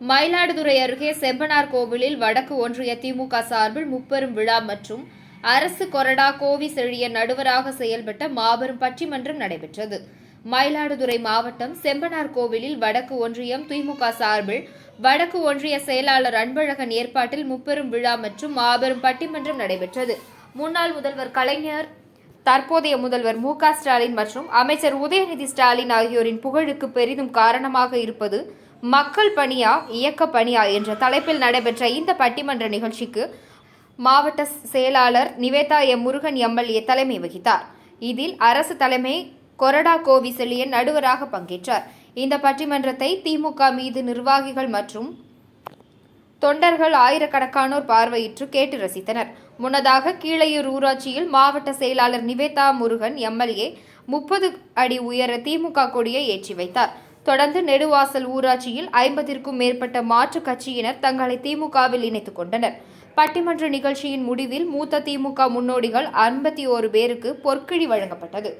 மயிலாடுதுறை அருகே செம்பனார் கோவிலில் வடக்கு ஒன்றிய திமுக சார்பில் முப்பெரும் விழா மற்றும் அரசு கொறடா கோவி செழிய நடுவராக செயல்பட்ட மாபெரும் பட்டிமன்றம் நடைபெற்றது. மயிலாடுதுறை மாவட்டம் செம்பனார் கோவிலில் வடக்கு ஒன்றியம் திமுக சார்பில் வடக்கு ஒன்றிய செயலாளர் அன்பழகன் ஏற்பாட்டில் முப்பெரும் விழா மற்றும் மாபெரும் பட்டிமன்றம் நடைபெற்றது. முன்னாள் முதல்வர் கலைஞர் தற்போதைய முதல்வர் மு ஸ்டாலின் மற்றும் அமைச்சர் உதயநிதி ஸ்டாலின் ஆகியோரின் புகழுக்கு பெரிதும் காரணமாக இருப்பது மக்கள் பணியா இயக்க பணியா என்ற தலைப்பில் நடைபெற்ற இந்த பட்டிமன்ற நிகழ்ச்சிக்கு மாவட்ட செயலாளர் நிவேதா எம் முருகன் எம்எல்ஏ தலைமை வகித்தார். இதில் அரசு தலைமை கொரடா கோவி செழியன் நடுவராக பங்கேற்றார். இந்த பட்டிமன்றத்தை திமுக மீது நிர்வாகிகள் மற்றும் தொண்டர்கள் ஆயிரக்கணக்கானோர் பார்வையிட்டு கேட்டு ரசித்தனர். முன்னதாக கீழையூர் ஊராட்சியில் மாவட்ட செயலாளர் நிவேதா முருகன் எம்எல்ஏ முப்பது அடி உயர திமுக கொடியை ஏற்றி வைத்தார். தொடர்ந்து நெடுவாசல் ஊராட்சியில் ஐம்பதிற்கும் மேற்பட்ட மாற்றுக் கட்சியினர் தங்களை திமுகவில் இணைத்துக் கொண்டனர். பட்டிமன்ற நிகழ்ச்சியின் முடிவில் மூத்த திமுக முன்னோடிகள் ஐம்பத்தி ஓரு பேருக்கு பொற்கிழி வழங்கப்பட்டது.